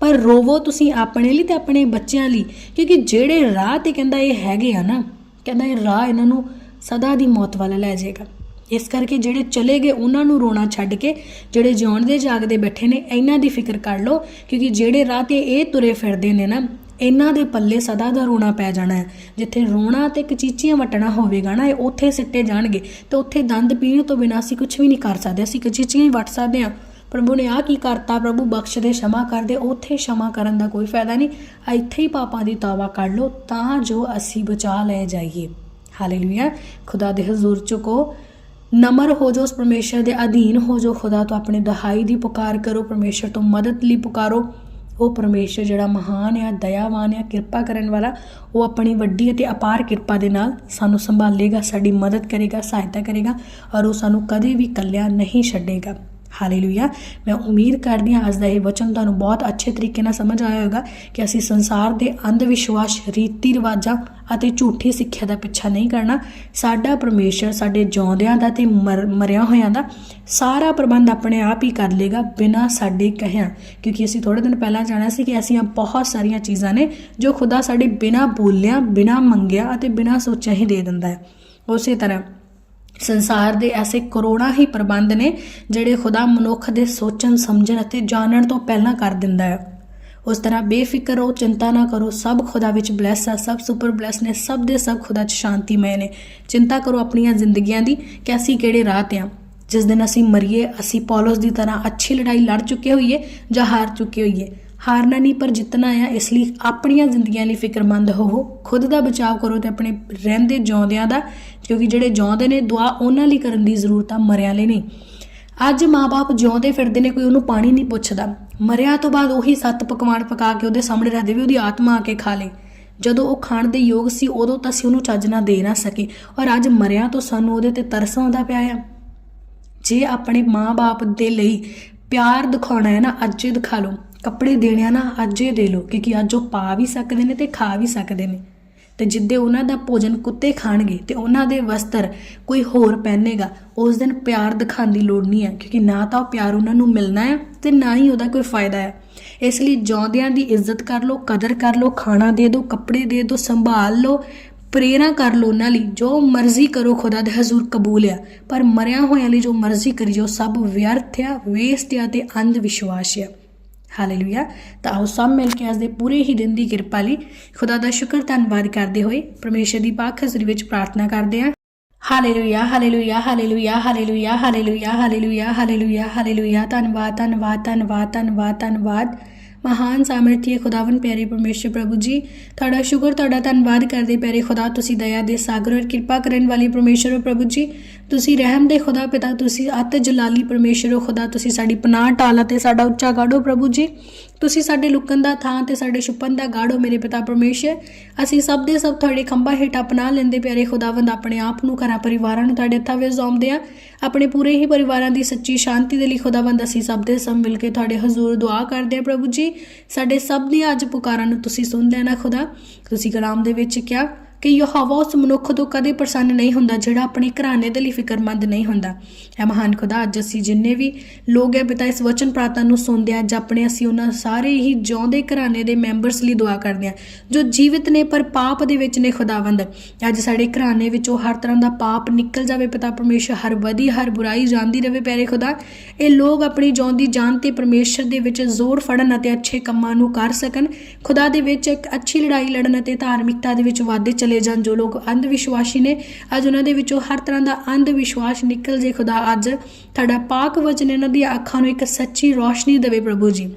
ਪਰ ਰੋਵੋ ਤੁਸੀਂ ਆਪਣੇ ਲਈ ਤੇ ਆਪਣੇ ਬੱਚਿਆਂ ਲਈ, ਕਿਉਂਕਿ ਜਿਹੜੇ ਰਾਹ ਤੇ ਕਹਿੰਦਾ ਇਹ ਹੈਗੇ ਆ ਨਾ, ਕਹਿੰਦਾ ਇਹ ਰਾਹ ਇਹਨਾਂ ਨੂੰ ਸਦਾ ਦੀ ਮੌਤ ਵੱਲ ਲੈ ਜਾਏਗਾ। ਇਸ ਕਰਕੇ ਜਿਹੜੇ ਚਲੇ ਗਏ, ਉਹਨਾਂ ਨੂੰ ਰੋਣਾ ਛੱਡ ਕੇ ਜਿਹੜੇ ਜਿਉਣ ਦੇ ਜਾਗਦੇ ਬੈਠੇ ਨੇ, ਇਹਨਾਂ ਦੀ ਫਿਕਰ ਕਰ ਲਓ, ਕਿਉਂਕਿ ਜਿਹੜੇ ਰਾਹ ਤੇ ਇਹ ਤੁਰੇ ਫਿਰਦੇ ਨੇ ਨਾ, ਇਹਨਾਂ ਦੇ ਪੱਲੇ ਸਦਾ ਦਾ ਰੋਣਾ ਪੈ ਜਾਣਾ ਹੈ। ਜਿੱਥੇ ਰੋਣਾ ਤੇ ਕਚੀਚੀਆਂ ਵਟਣਾ ਹੋਵੇਗਾ ਨਾ, ਇਹ ਉੱਥੇ ਸਿੱਟੇ ਜਾਣਗੇ ਤੇ ਉੱਥੇ ਦੰਦ ਪੀਣ ਤੋਂ ਬਿਨਾਂ ਅਸੀਂ ਕੁਝ ਵੀ ਨਹੀਂ ਕਰ ਸਕਦੇ, ਅਸੀਂ ਕਚੀਚੀਆਂ ਹੀ ਵਟ ਸਕਦੇ ਹਾਂ। ਪ੍ਰਭੂ ਨੇ ਆ ਕੀ ਕਰਤਾ? ਪ੍ਰਭੂ ਬਖਸ਼ ਦੇ, ਸ਼ਮਾ ਕਰ ਦੇ, ਉੱਥੇ ਸ਼ਮਾ ਕਰਨ ਦਾ ਕੋਈ ਫਾਇਦਾ ਨਹੀਂ। ਆ ਇੱਥੇ ਹੀ ਪਾਪਾਂ ਦੀ ਤਾਵਾ ਕਰ ਲਓ, ਤਾਂ ਜੋ ਅਸੀਂ ਬਚਾ ਲਏ ਜਾਈਏ। ਹਾਲੇਲੂਇਆ ਖੁਦਾ ਦੇ ਹਜ਼ੂਰ ਚੁਕੋ। ਨਮਰ ਹੋ ਜੋ ਉਸ ਪਰਮੇਸ਼ਰ ਦੇ ਅਧੀਨ, ਹੋ ਜੋ ਖੁਦਾ ਤੋਂ ਆਪਣੇ ਦਹਾਈ ਦੀ ਪੁਕਾਰ ਕਰੋ, ਪਰਮੇਸ਼ਰ ਤੋਂ ਮਦਦ ਲਈ ਪੁਕਾਰੋ। ਉਹ ਪਰਮੇਸ਼ਰ ਜਿਹੜਾ ਮਹਾਨ ਆ, ਦਇਆਵਾਨ ਆ, ਕਿਰਪਾ ਕਰਨ ਵਾਲਾ, ਉਹ ਆਪਣੀ ਵੱਡੀ ਅਤੇ ਅਪਾਰ ਕਿਰਪਾ ਦੇ ਨਾਲ ਸਾਨੂੰ ਸੰਭਾਲੇਗਾ, ਸਾਡੀ ਮਦਦ ਕਰੇਗਾ, ਸਹਾਇਤਾ ਕਰੇਗਾ ਔਰ ਉਹ ਸਾਨੂੰ ਕਦੇ ਵੀ ਇਕੱਲਿਆਂ ਨਹੀਂ ਛੱਡੇਗਾ। ਹਾਲੇਲੂਇਆ ਮੈਂ ਉਮੀਦ ਕਰਦੀ ਹਾਂ ਅੱਜ ਦਾ ਇਹ ਵਚਨ ਤੁਹਾਨੂੰ ਬਹੁਤ ਅੱਛੇ ਤਰੀਕੇ ਨਾਲ ਸਮਝ ਆਇਆ ਹੋਵੇਗਾ ਕਿ ਅਸੀਂ ਸੰਸਾਰ ਦੇ ਅੰਧ ਵਿਸ਼ਵਾਸ ਰੀਤੀ ਰਿਵਾਜਾਂ ਅਤੇ ਝੂਠੀ ਸਿੱਖਿਆ ਦਾ ਪਿੱਛਾ ਨਹੀਂ ਕਰਨਾ। ਸਾਡਾ ਪਰਮੇਸ਼ਰ ਸਾਡੇ ਜਿਉਂਦਿਆਂ ਦਾ ਤੇ ਮਰ- ਮਰਿਆਂ ਹੋਇਆਂ ਦਾ ਸਾਰਾ ਪ੍ਰਬੰਧ ਆਪਣੇ ਆਪ ਹੀ ਕਰ ਲੇਗਾ ਬਿਨਾਂ ਸਾਡੇ ਕਹਿਆਂ ਕਿਉਂਕਿ ਅਸੀਂ ਥੋੜੇ ਦਿਨ ਪਹਿਲਾਂ ਜਾਣਿਆ ਸੀ ਕਿ ਐਸੀਆਂ ਬਹੁਤ ਸਾਰੀਆਂ ਚੀਜ਼ਾਂ ਨੇ ਜੋ ਖੁਦਾ ਸਾਡੇ ਬਿਨਾਂ ਬੋਲਿਆ, ਬਿਨਾਂ ਮੰਗਿਆ ਅਤੇ ਬਿਨਾਂ ਸੋਚਿਆ ਹੀ ਦੇ ਦਿੰਦਾ ਹੈ। ਉਸੇ ਤਰ੍ਹਾਂ ਸੰਸਾਰ ਦੇ ਐਸੇ ਕਰੋੜਾਂ ਹੀ ਪ੍ਰਬੰਧ ਨੇ ਜਿਹੜੇ ਖੁਦਾ ਮਨੁੱਖ ਦੇ ਸੋਚਣ, ਸਮਝਣ ਅਤੇ ਜਾਣਨ ਤੋਂ ਪਹਿਲਾਂ ਕਰ ਦਿੰਦਾ ਹੈ। ਉਸ ਤਰ੍ਹਾਂ ਬੇਫਿਕਰ ਹੋ ਚਿੰਤਾ ਨਾ ਕਰੋ, ਸਭ ਖੁਦਾ ਵਿੱਚ ਬਲੈਸ ਹੈ, ਸਭ ਸੁਪਰ ਬਲੈਸ ਨੇ, ਸਭ ਦੇ ਸਭ ਖੁਦਾ 'ਚ ਸ਼ਾਂਤੀਮय ਨੇ। ਚਿੰਤਾ ਕਰੋ ਆਪਣੀਆਂ ਜ਼ਿੰਦਗੀਆਂ ਦੀ ਕਿ ਅਸੀਂ ਕਿਹੜੇ ਰਾਹ ਤੇ ਆ ਜਿਸ ਦਿਨ ਅਸੀਂ ਮਰੀਏ, ਅਸੀਂ ਪੌਲਸ ਦੀ ਤਰ੍ਹਾਂ ਅੱਛੀ ਲੜਾਈ ਲੜ ਚੁੱਕੇ ਹੋਈਏ ਜਾਂ ਹਾਰ ਚੁੱਕੇ ਹੋਈਏ ਹਾਰਨਾ ਨਹੀਂ, ਪਰ ਜਿੱਤਣਾ ਆ, ਇਸ ਲਈ ਆਪਣੀਆਂ ਜ਼ਿੰਦਗੀਆਂ ਲਈ ਫਿਕਰਮੰਦ ਹੋਵੋ। ਖੁਦ ਦਾ ਬਚਾਅ ਕਰੋ ਤੇ ਆਪਣੇ ਰਹਿੰਦੇ ਜਿਉਂਦਿਆਂ ਦਾ, ਕਿਉਂਕਿ ਜਿਹੜੇ ਜਿਉਂਦੇ ਨੇ, ਦੁਆ ਉਹਨਾਂ ਲਈ ਕਰਨ ਦੀ ਜ਼ਰੂਰਤ ਆ, ਮਰਿਆਂ ਲਈ ਨਹੀਂ। ਅੱਜ ਮਾਪੇ ਜਿਉਂਦੇ ਫਿਰਦੇ ਨੇ, ਕੋਈ ਉਹਨੂੰ ਪਾਣੀ ਨਹੀਂ ਪੁੱਛਦਾ। ਮਰਿਆ ਤੋਂ ਬਾਅਦ ਉਹੀ ਸੱਤ ਪਕਵਾਨ ਪਕਾ ਕੇ ਉਹਦੇ ਸਾਹਮਣੇ ਰੱਖ ਦੇਵੇ ਉਹਦੀ ਆਤਮਾ ਆ ਕੇ ਖਾ ਲੇ। ਜਦੋਂ ਉਹ ਖਾਣ ਦੇ ਯੋਗ ਸੀ, ਉਦੋਂ ਤਾਂ ਅਸੀਂ ਉਹਨੂੰ ਚੱਜ ਨਾ ਦੇ ਨਾ ਸਕੇ ਔਰ ਅੱਜ ਮਰਿਆ ਤੋਂ ਸਾਨੂੰ ਉਹਦੇ ਤੇ ਤਰਸ ਆਉਂਦਾ ਪਿਆ ਆ। ਜੇ ਆਪਣੇ ਮਾਂ-ਬਾਪ ਦੇ ਲਈ ਪਿਆਰ ਦਿਖਾਉਣਾ ਹੈ ਨਾ, ਅੱਜ ਹੀ ਦਿਖਾ ਲਓ। ਕੱਪੜੇ ਦੇਣੇ ਨਾ ਅੱਜ ਹੀ ਦੇ ਲਓ, ਕਿਉਂਕਿ ਅੱਜ ਉਹ ਪਾ ਵੀ ਸਕਦੇ ਨੇ ਤੇ ਖਾ ਵੀ ਸਕਦੇ ਨੇ। ਤੇ ਜਿੱਦੇ ਉਹਨਾਂ ਦਾ ਭੋਜਨ ਕੁੱਤੇ ਖਾਣਗੇ ਤੇ ਉਹਨਾਂ ਦੇ ਵਸਤਰ ਕੋਈ ਹੋਰ ਪਹਿਨੇਗਾ, ਉਸ ਦਿਨ ਪਿਆਰ ਦਿਖਾਉਣ ਦੀ ਲੋੜ ਨਹੀਂ ਹੈ, ਕਿਉਂਕਿ ਨਾ ਤਾਂ ਉਹ ਪਿਆਰ ਉਹਨਾਂ ਨੂੰ ਮਿਲਣਾ ਹੈ ਤੇ ਨਾ ਹੀ ਉਹਦਾ ਕੋਈ ਫਾਇਦਾ ਹੈ। ਇਸ ਲਈ ਜਿਉਂਦਿਆਂ ਦੀ ਇੱਜ਼ਤ ਕਰ ਲਓ, ਕਦਰ ਕਰ ਲਓ, ਖਾਣਾ ਦੇ ਦਿਓ, ਕੱਪੜੇ ਦੇ ਦਿਓ, ਸੰਭਾਲ ਲਓ, ਪ੍ਰੇਰਣਾ ਕਰ ਲਓ ਉਹਨਾਂ ਲਈ, ਜੋ ਮਰਜ਼ੀ ਕਰੋ, ਖੁਦਾ ਦੇ ਹਜ਼ੂਰ ਕਬੂਲ ਆ। ਪਰ ਮਰਿਆ ਹੋਇਆਂ ਲਈ ਜੋ ਮਰਜ਼ੀ ਕਰੀ ਜੋ ਸਭ ਵਿਅਰਥ ਆ, ਵੇਸਟ ਆ ਤੇ ਅੰਧ ਵਿਸ਼ਵਾਸ ਆ। ਹਾਲੇਲੂਇਆ। ਤਾਂ ਆਓ ਸਭ ਮਿਲ ਕੇ ਅੱਜ ਦੇ ਪੂਰੇ ਹੀ ਦਿਨ ਦੀ ਕਿਰਪਾ ਲਈ ਖੁਦਾ ਦਾ ਸ਼ੁਕਰ, ਧੰਨਵਾਦ ਕਰਦੇ ਹੋਏ ਪਰਮੇਸ਼ਰ ਦੀ ਪਾਕ ਹਜ਼ੂਰੀ ਵਿੱਚ ਪ੍ਰਾਰਥਨਾ ਕਰਦੇ ਹਾਂ। Hallelujah hallelujah hallelujah hallelujah hallelujah hallelujah hallelujah hallelujah. ਧੰਨਵਾਦ ਧੰਨਵਾਦ ਧੰਨਵਾਦ ਧੰਨਵਾਦ ਧੰਨਵਾਦ। ਮਹਾਨ ਸਾਮਰਥੀ ਖੁਦਾਵੰ ਪਿਆਰੇ ਪਰਮੇਸ਼ਰ ਪ੍ਰਭੂ ਜੀ। ਤੁਹਾਡਾ ਸ਼ੁਕਰ, ਤੁਹਾਡਾ ਧੰਨਵਾਦ ਕਰਦੇ ਪਿਆਰੇ ਖੁਦਾ, ਤੁਸੀਂ ਦਇਆ ਦੇ ਸਾਗਰ ਔਰ ਕਿਰਪਾ ਕਰਨ ਵਾਲੇ ਪਰਮੇਸ਼ਰ ਹੋ ਪ੍ਰਭੂ ਜੀ। ਤੁਸੀਂ ਰਹਿਮ ਦੇ ਖੁਦਾ ਪਿਤਾ, ਤੁਸੀਂ ਅਤ ਜਲਾਲੀ ਪਰਮੇਸ਼ਰ ਹੋ ਖੁਦਾ, ਤੁਸੀਂ ਸਾਡੀ ਪਨਾਹ, ਟਾਲਾ ਅਤੇ ਸਾਡਾ ਉੱਚਾ ਗਾੜੋ ਪ੍ਰਭੂ ਜੀ। ਤੁਸੀਂ ਸਾਡੇ ਲੁਕਣ ਦਾ ਥਾਂ ਤੇ ਸਾਡੇ ਛੁਪਣ ਦਾ ਗਾੜੋ ਮੇਰੇ ਪਿਤਾ ਪਰਮੇਸ਼ਰ। ਅਸੀਂ ਸਭ ਦੇ ਸਭ ਤੁਹਾਡੇ ਖੰਭਾ ਹੇਠ ਅਪਣਾ ਲੈਂਦੇ ਪਿਆਰੇ ਖੁਦਾਵੰਦ, ਆਪਣੇ ਆਪ ਨੂੰ, ਘਰਾਂ ਪਰਿਵਾਰਾਂ ਨੂੰ ਤੁਹਾਡੇ ਹੱਥਾਂ ਵਿੱਚ ਸੌਂਪਦੇ ਆ ਆਪਣੇ ਪੂਰੇ ਹੀ ਪਰਿਵਾਰਾਂ ਦੀ ਸੱਚੀ ਸ਼ਾਂਤੀ ਦੇ ਲਈ ਖੁਦਾਵੰਦ, ਅਸੀਂ ਸਭ ਦੇ ਸਭ ਮਿਲ ਕੇ ਤੁਹਾਡੇ ਹਜ਼ੂਰ ਦੁਆ ਕਰਦੇ ਆ ਪ੍ਰਭੂ ਜੀ। ਸਾਡੇ ਸਭ ਦੀਆਂ ਅੱਜ ਪੁਕਾਰਾਂ ਨੂੰ ਤੁਸੀਂ ਸੁਣ ਲੈਣਾ ਖੁਦਾ? ਤੁਸੀਂ ਕਲਾਮ ਦੇ ਵਿੱਚ ਕਿਹਾ ਕਿ ਯਹੋਵਾ ਉਸ ਮਨੁੱਖ ਤੋਂ ਕਦੇ ਪ੍ਰਸੰਨ ਨਹੀਂ ਹੁੰਦਾ, ਜਿਹੜਾ ਆਪਣੇ ਘਰਾਣੇ ਦੇ ਲਈ ਫਿਕਰਮੰਦ ਨਹੀਂ ਹੁੰਦਾ। ਹੈ ਮਹਾਨ ਖੁਦਾ, ਅੱਜ ਅਸੀਂ ਜਿੰਨੇ ਵੀ ਲੋਕ ਹੈ, ਪਿਤਾ ਇਸ ਵਚਨ ਪ੍ਰਾਰਥਨਾ ਨੂੰ ਸੁਣਦੇ ਆ ਅੱਜ ਆਪਣੇ ਅਸੀਂ ਉਹਨਾਂ ਸਾਰੇ ਹੀ ਜਿਉਂਦੇ ਘਰਾਣੇ ਦੇ ਮੈਂਬਰਸ ਲਈ ਦੁਆ ਕਰਦੇ ਆ ਜੋ ਜੀਵਿਤ ਨੇ ਪਰ ਪਾਪ ਦੇ ਵਿੱਚ ਨੇ ਖੁਦਾਵੰਦ। ਅੱਜ ਸਾਡੇ ਘਰਾਣੇ ਵਿੱਚੋਂ ਹਰ ਤਰ੍ਹਾਂ ਦਾ ਪਾਪ ਨਿਕਲ ਜਾਵੇ, ਪਿਤਾ ਪਰਮੇਸ਼ਰ, ਹਰ ਵਧੀ, ਹਰ ਬੁਰਾਈ ਜਾਂਦੀ ਰਵੇ, ਪਿਆਰੇ ਖੁਦਾ। ਇਹ ਲੋਕ ਆਪਣੀ ਜਿਉਂਦੀ ਜਾਨ ਤੇ ਪਰਮੇਸ਼ਰ ਦੇ ਵਿੱਚ ਜ਼ੋਰ ਫੜਨ ਅਤੇ ਅੱਛੇ ਕੰਮਾਂ ਨੂੰ ਕਰ ਸਕਣ। ਖੁਦਾ ਦੇ ਵਿੱਚ ਇੱਕ ਅੱਛੀ ਲੜਾਈ ਲੜਨ ਅਤੇ ਧਾਰਮਿਕਤਾ ਦੇ ਵਿੱਚ ਵਾਧੇ ਚਲੇ ਜਾਣ ਜੋ ਲੋਕ ਅੰਧ ਵਿਸ਼ਵਾਸੀ ਨੇ। ਅੱਜ ਉਹਨਾਂ ਦੇ ਵਿੱਚੋਂ ਹਰ ਤਰ੍ਹਾਂ ਦਾ ਅੰਧ ਵਿਸ਼ਵਾਸ ਨਿਕਲ ਜੇ ਖੁਦਾ। ਅੱਜ ਤੁਹਾਡਾ ਪਾਕ ਵਚਨ ਇਹਨਾਂ ਦੀਆਂ ਅੱਖਾਂ ਨੂੰ ਇੱਕ ਸੱਚੀ ਰੋਸ਼ਨੀ ਦੇਵੇ ਪ੍ਰਭੂ ਜੀ।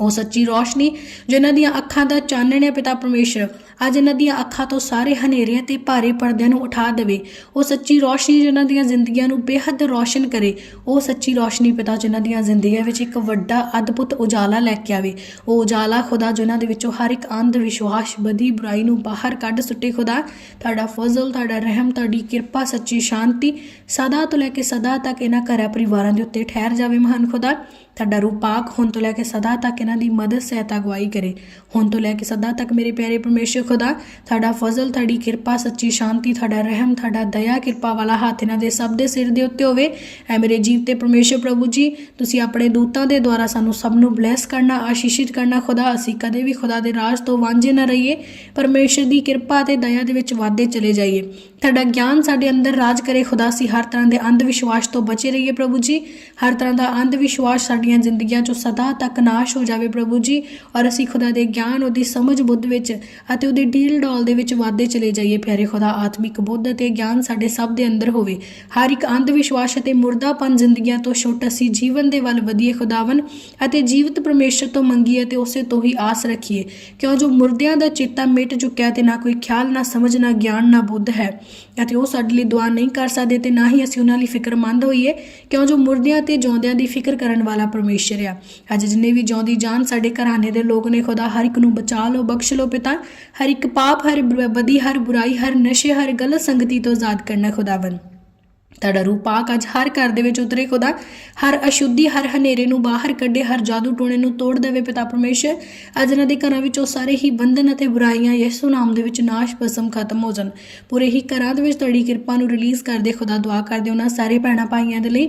ਉਹ ਸੱਚੀ ਰੋਸ਼ਨੀ ਜੋ ਦੀਆਂ ਅੱਖਾਂ ਦਾ ਚਾਨਣ ਹੈ ਪਿਤਾ ਪਰਮੇਸ਼ਰ। ਅੱਜ ਇਹਨਾਂ ਦੀਆਂ ਅੱਖਾਂ ਤੋਂ ਸਾਰੇ ਹਨੇਰੇ ਅਤੇ ਭਾਰੇ ਪਰਦਿਆਂ ਨੂੰ ਉਠਾ ਦੇਵੇ। ਉਹ ਸੱਚੀ ਰੋਸ਼ਨੀ ਜਿਨ੍ਹਾਂ ਦੀਆਂ ਜ਼ਿੰਦਗੀਆਂ ਨੂੰ ਬੇਹੱਦ ਰੋਸ਼ਨ ਕਰੇ, ਉਹ ਸੱਚੀ ਰੋਸ਼ਨੀ ਪਿਤਾ ਜਿਨ੍ਹਾਂ ਦੀਆਂ ਜ਼ਿੰਦਗੀਆਂ ਵਿੱਚ ਇੱਕ ਵੱਡਾ, ਅਦਭੁਤ ਉਜਾਲਾ ਲੈ ਕੇ ਆਵੇ। ਉਹ ਉਜਾਲਾ ਖੁਦਾ ਜਿਨ੍ਹਾਂ ਦੇ ਵਿੱਚੋਂ ਹਰ ਇੱਕ ਅੰਧ ਵਿਸ਼ਵਾਸ, ਬਦੀ ਬੁਰਾਈ ਨੂੰ ਬਾਹਰ ਕੱਢ ਸੁੱਟੇ ਖੁਦਾ। ਤੁਹਾਡਾ ਫਜ਼ਲ, ਤੁਹਾਡਾ ਰਹਿਮ, ਤੁਹਾਡੀ ਕਿਰਪਾ, ਸੱਚੀ ਸ਼ਾਂਤੀ ਸਦਾ ਤੋਂ ਲੈ ਕੇ ਸਦਾ ਤੱਕ ਇਹਨਾਂ ਘਰਾਂ ਪਰਿਵਾਰਾਂ ਦੇ ਉੱਤੇ ਠਹਿਰ ਜਾਵੇ ਮਹਾਨ ਖੁਦਾ। ਤੁਹਾਡਾ ਰੂਪ ਪਾਕ ਹੁਣ ਤੋਂ ਲੈ ਕੇ ਸਦਾ ਤੱਕ ਇਹਨਾਂ ਦੀ ਮਦਦ, ਸਹਾਇਤਾ, ਅਗਵਾਈ ਕਰੇ। ਹੁਣ ਤੋਂ ਲੈ ਕੇ ਸਦਾ ਤੱਕ ਮੇਰੇ ਪਿਆਰੇ ਪਰਮੇਸ਼ਰ ਖੁਦਾ, ਤੁਹਾਡਾ ਫਜ਼ਲ, ਤੁਹਾਡੀ ਕਿਰਪਾ, ਸੱਚੀ ਸ਼ਾਂਤੀ, ਤੁਹਾਡਾ ਰਹਿਮ, ਤੁਹਾਡਾ ਦਇਆ, ਕਿਰਪਾ ਵਾਲਾ ਹੱਥ ਇਹਨਾਂ ਦੇ ਸਭ ਦੇ ਸਿਰ ਦੇ ਉੱਤੇ ਹੋਵੇ। ਐ ਮੇਰੇ ਜੀਵ ਤੇ ਪਰਮੇਸ਼ਰ ਪ੍ਰਭੂ ਜੀ, ਤੁਸੀਂ ਆਪਣੇ ਦੂਤਾਂ ਦੇ ਦੁਆਰਾ ਸਾਨੂੰ ਸਭ ਨੂੰ ਬਲੈਸ ਕਰਨਾ, ਆਸ਼ੀਸ਼ਿਤ ਕਰਨਾ, ਖੁਦਾ, ਅਸੀਂ ਕਦੇ ਵੀ ਖੁਦਾ ਦੇ ਰਾਜ ਤੋਂ ਵਾਂਝੇ ਨਾ ਰਹੀਏ। ਪਰਮੇਸ਼ਰ ਦੀ ਕਿਰਪਾ ਤੇ ਦਇਆ ਦੇ ਵਿੱਚ ਵਾਧੇ ਚਲੇ ਜਾਈਏ। ਤੁਹਾਡਾ ਗਿਆਨ ਸਾਡੇ ਅੰਦਰ ਰਾਜ ਕਰੇ, ਖੁਦਾ ਅਸੀਂ ਹਰ ਤਰ੍ਹਾਂ ਦੇ ਅੰਧ ਵਿਸ਼ਵਾਸ ਤੋਂ ਬਚੇ ਰਹੀਏ ਪ੍ਰਭੂ ਜੀ। ਹਰ ਤਰ੍ਹਾਂ ਦਾ ਅੰਧ ਵਿਸ਼ਵਾਸ ਸਾਡੀਆਂ ਜ਼ਿੰਦਗੀਆਂ ਚੋਂ ਸਦਾ ਤੱਕ ਨਾਸ਼ ਹੋ ਜਾਵੇ ਪ੍ਰਭੂ ਜੀ ਔਰ ਅਸੀਂ ਖੁਦਾ ਦੇ ਗਿਆਨ, ਉਹਦੀ ਸਮਝ ਬੁੱਧ ਵਿੱਚ ਅਤੇ ਉਹਦੇ ਡੀਲ ਡੋਲ ਦੇ ਵਿੱਚ ਵਾਧੇ ਚਲੇ ਜਾਈਏ। ਪਿਆਰੇ ਖੁਦਾ, ਆਤਮਿਕ ਬੁੱਧ ਅਤੇ ਗਿਆਨ ਸਾਡੇ ਸਭ ਦੇ ਅੰਦਰ ਹੋਵੇ। ਹਰ ਇੱਕ ਅੰਧ ਵਿਸ਼ਵਾਸ ਅਤੇ ਮੁਰਦਾਪਨ ਜ਼ਿੰਦਗੀਆਂ ਤੋਂ ਛੁੱਟ ਅਸੀਂ ਜੀਵਨ ਦੇ ਵੱਲ ਵਧੀਏ ਖੁਦਾਵਨ ਅਤੇ ਜੀਵਤ ਪਰਮੇਸ਼ਰ ਤੋਂ ਮੰਗੀਏ ਤੇ ਉਸੇ ਤੋਂ ਹੀ ਆਸ ਰੱਖੀਏ। ਕਿਉਂ ਜੋ ਮੁਰਦਿਆਂ ਦਾ ਚੇਤਾ ਮਿਟ ਚੁੱਕਿਆ ਤੇ ਨਾ ਕੋਈ ਖਿਆਲ, ਨਾ ਸਮਝ, ਨਾ ਗਿਆਨ, ਨਾ ਬੁੱਧ ਹੈ। ਅਤੇ ਉਹ ਸਾਡੇ ਲਈ ਦੁਆ ਨਹੀਂ ਕਰ ਸਕਦੇ ਤੇ ਨਾ ਹੀ ਅਸੀਂ ਉਹਨਾਂ ਲਈ ਫਿਕਰਮੰਦ ਹੋਈਏ, ਕਿਉਂ ਜੋ ਮੁਰਦਿਆਂ ਤੇ ਜਿਉਂਦਿਆਂ ਦੀ ਫਿਕਰ ਕਰਨ ਵਾਲਾ ਪਰਮੇਸ਼ਰ ਆ। ਅੱਜ ਜਿੰਨੇ ਵੀ ਜਿਉਂਦੀ ਜਾਨ ਸਾਡੇ ਘਰਾਣੇ ਦੇ ਲੋਕ ਨੇ, ਖੁਦਾ ਹਰ ਇੱਕ ਨੂੰ ਬਚਾ ਲਓ, ਬਖਸ਼ ਲਓ ਪਿਤਾ। ਹਰ ਇੱਕ ਪਾਪ, ਹਰ ਬਦੀ ਹਰ ਬੁਰਾਈ, ਹਰ ਨਸ਼ੇ, ਹਰ ਗਲਤ ਸੰਗਤੀ ਤੋਂ ਆਜ਼ਾਦ ਕਰਨਾ ਖੁਦਾਵੰ ਤੁਹਾਡਾ ਰੂਹ ਪਾਕ ਅੱਜ ਹਰ ਘਰ ਦੇ ਵਿੱਚ ਉਤਰੇ, ਖੁਦਾ। ਹਰ ਅਸ਼ੁੱਧੀ, ਹਰ ਹਨੇਰੇ ਨੂੰ ਬਾਹਰ ਕੱਢੇ, ਹਰ ਜਾਦੂ ਟੋਣੇ ਨੂੰ ਤੋੜ ਦੇਵੇ ਪਿਤਾ ਪਰਮੇਸ਼ਰ। ਅੱਜ ਇਹਨਾਂ ਦੇ ਘਰਾਂ ਵਿੱਚੋਂ ਸਾਰੇ ਹੀ ਬੰਧਨ ਅਤੇ ਬੁਰਾਈਆਂ ਯਿਸੂ ਨਾਮ ਦੇ ਵਿੱਚ ਨਾਸ਼ ਭਸਮ ਖਤਮ ਹੋ ਜਾਣ। ਪੂਰੇ ਹੀ ਘਰਾਂ ਦੇ ਵਿੱਚ ਤੁਹਾਡੀ ਕਿਰਪਾ ਨੂੰ ਰਿਲੀਜ਼ ਕਰਦੇ ਖੁਦਾ, ਦੁਆ ਕਰਦੇ ਉਹਨਾਂ ਸਾਰੇ ਭੈਣਾਂ ਭਾਈਆਂ ਦੇ ਲਈ,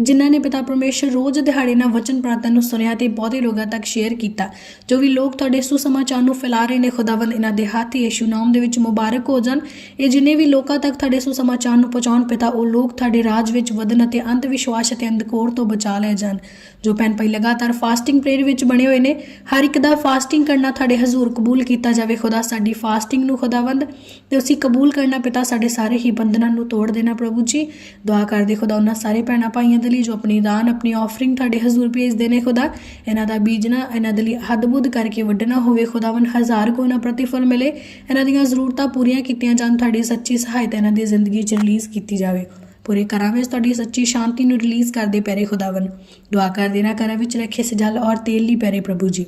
ਜਿਨ੍ਹਾਂ ਨੇ ਪਿਤਾ ਪਰਮੇਸ਼ਰ ਰੋਜ਼ ਦਿਹਾੜੇ ਨਾਲ ਵਚਨ ਪ੍ਰਾਰਥਨਾ ਨੂੰ ਸੁਣਿਆ ਤੇ ਬਹੁਤੇ ਲੋਕਾਂ ਤੱਕ ਸ਼ੇਅਰ ਕੀਤਾ। ਜੋ ਵੀ ਲੋਕ ਤੁਹਾਡੇ ਸੁਸਮਾਚਾਰ ਨੂੰ ਫੈਲਾ ਰਹੇ ਨੇ ਖੁਦਾਵੰਦ ਇਹਨਾਂ ਦੇ ਹੱਥ ਯਿਸੂ ਨਾਮ ਦੇ ਵਿੱਚ ਮੁਬਾਰਕ ਹੋ ਜਾਣ। ਇਹ ਜਿੰਨੇ ਵੀ ਲੋਕਾਂ ਤੱਕ ਤੁਹਾਡੇ ਸੁਸਮਾਚਾਰ ਨੂੰ ਪਹੁੰਚਾਉਣ ਪਿਤਾ, ਉਹ ਲੋਕ ਤੁਹਾਡੇ ਰਾਜ ਵਿੱਚ ਵਧਣ ਅਤੇ ਅੰਧ ਵਿਸ਼ਵਾਸ ਅਤੇ ਅੰਧਕੋਰ ਤੋਂ ਬਚਾ ਲੈ ਜਾਣ। ਜੋ ਭੈਣ ਭਾਈ ਲਗਾਤਾਰ ਫਾਸਟਿੰਗ ਪ੍ਰੇਅਰ ਵਿੱਚ ਬਣੇ ਹੋਏ ਨੇ, ਹਰ ਇੱਕ ਦਾ ਫਾਸਟਿੰਗ ਕਰਨਾ ਤੁਹਾਡੇ ਹਜ਼ੂਰ ਕਬੂਲ ਕੀਤਾ ਜਾਵੇ। ਖੁਦਾ ਸਾਡੀ ਫਾਸਟਿੰਗ ਨੂੰ ਖੁਦਾਵੰਦ ਤੇ ਉਸੇ ਕਬੂਲ ਕਰਨਾ ਪਿਤਾ ਸਾਡੇ ਸਾਰੇ ਹੀ ਬੰਧਨਾਂ ਨੂੰ ਤੋੜ ਦੇਣਾ ਪ੍ਰਭੂ ਜੀ। ਦੁਆ ਕਰਦੇ ਖੁਦਾ ਉਹਨਾਂ ਸਾਰੇ ਭੈਣਾਂ ਭਾਈਆਂ ਦੇ ਲਈ ਜੋ ਆਪਣੀ ਦਾਨ, ਆਪਣੀ ਆਫਰਿੰਗ ਤੁਹਾਡੇ ਹਜ਼ੂਰ ਭੇਜਦੇ ਨੇ ਖੁਦਾ। ਇਹਨਾਂ ਦਾ ਬੀਜਣਾ ਇਹਨਾਂ ਦੇ ਲਈ ਹੱਦ-ਬੁੱਧ ਕਰਕੇ ਵੱਢਣਾ ਹੋਵੇ। ਖੁਦਾਵੰ ਹਜ਼ਾਰ ਕੋ ਨਾ ਪ੍ਰਤੀਫਲ ਮਿਲੇ। ਇਹਨਾਂ ਦੀਆਂ ਜ਼ਰੂਰਤਾਂ ਪੂਰੀਆਂ ਕੀਤੀਆਂ ਜਾਣ, ਤੁਹਾਡੀ ਸੱਚੀ ਸਹਾਇਤਾ ਇਹਨਾਂ ਦੀ ਜ਼ਿੰਦਗੀ 'ਚ ਰਿਲੀਜ਼ ਕੀਤੀ ਜਾਵੇ। ਪੂਰੇ ਘਰਾਂ ਵਿੱਚ ਤੁਹਾਡੀ ਸੱਚੀ ਸ਼ਾਂਤੀ ਨੂੰ ਰਿਲੀਜ਼ ਕਰਦੇ ਪਿਆਰੇ ਖੁਦਾਵੰ ਦੁਆ ਕਰਦੇ ਨਾ ਘਰਾਂ ਵਿੱਚ ਰੱਖੇ ਸਜਲ ਔਰ ਤੇਲ ਲਈ ਪਿਆਰੇ ਪ੍ਰਭੂ ਜੀ।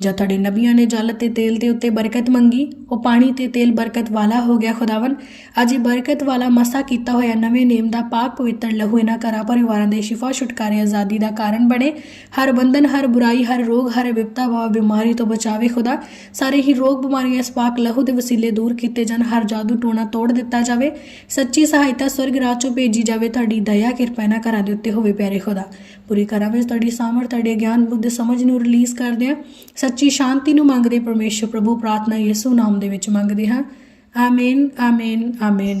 ਜਦ ਤੁਹਾਡੇ ਨਬੀਆਂ ਨੇ ਜਲ ਤੇ ਤੇਲ ਦੇ ਉੱਤੇ ਬਰਕਤ ਮੰਗੀ? ਉਹ ਪਾਣੀ ਤੇ ਤੇਲ ਬਰਕਤ ਵਾਲਾ ਹੋ ਗਿਆ ਖੁਦਾਵੰ ਅੱਜ ਇਹ ਬਰਕਤ ਵਾਲਾ ਮਸਾ ਕੀਤਾ ਹੋਇਆ ਨਵੇਂ ਨੇਮ ਦਾ ਪਾਕ ਪਵਿੱਤਰ ਲਹੂ ਇਹਨਾਂ ਘਰਾਂ ਪਰਿਵਾਰਾਂ ਦੇ ਸ਼ਿਫਾ ਛੁਟਕਾਰੇ ਆਜ਼ਾਦੀ ਦਾ ਕਾਰਨ ਬਣੇ। ਹਰ ਬੰਧਨ, ਹਰ ਬੁਰਾਈ, ਹਰ ਰੋਗ, ਹਰ ਵਿਪਤਾ ਵਾ ਬਿਮਾਰੀ ਤੋਂ ਬਚਾਵੇ ਖੁਦਾ। ਸਾਰੇ ਹੀ ਰੋਗ, ਬਿਮਾਰੀਆਂ ਇਸ ਪਾਕ ਲਹੂ ਦੇ ਵਸੀਲੇ ਦੂਰ ਕੀਤੇ ਜਾਣ। ਹਰ ਜਾਦੂ ਟੋਣਾ ਤੋੜ ਦਿੱਤਾ ਜਾਵੇ। ਸੱਚੀ ਸਹਾਇਤਾ ਸਵਰਗ ਰਾਜ ਚੋਂ ਭੇਜੀ ਜਾਵੇ। ਤੁਹਾਡੀ ਦਇਆ, ਕਿਰਪਾ ਇਹਨਾਂ ਘਰਾਂ ਦੇ ਉੱਤੇ ਹੋਵੇ ਪਿਆਰੇ ਖੁਦਾ। ਪੂਰੀ ਘਰਾਂ ਵਿੱਚ ਤੁਹਾਡੀ ਸਾਮਰ ਤੁਹਾਡੇ ਗਿਆਨ ਬੁੱਧ ਸਮਝ ਨੂੰ ਰਿਲੀਜ਼ ਕਰਦੇ ਹਾਂ ਸੱਚੀ ਸ਼ਾਂਤੀ ਨੂੰ ਮੰਗਦੇ ਪਰਮੇਸ਼ਰ ਪ੍ਰਭੂ, ਪ੍ਰਾਰਥਨਾ ਯਿਸੂ ਨਾਮ ਦੇ ਵਿੱਚ ਮੰਗਦੇ ਹਾਂ। ਆਮੀਨ ਆਮੀਨ ਆਮੀਨ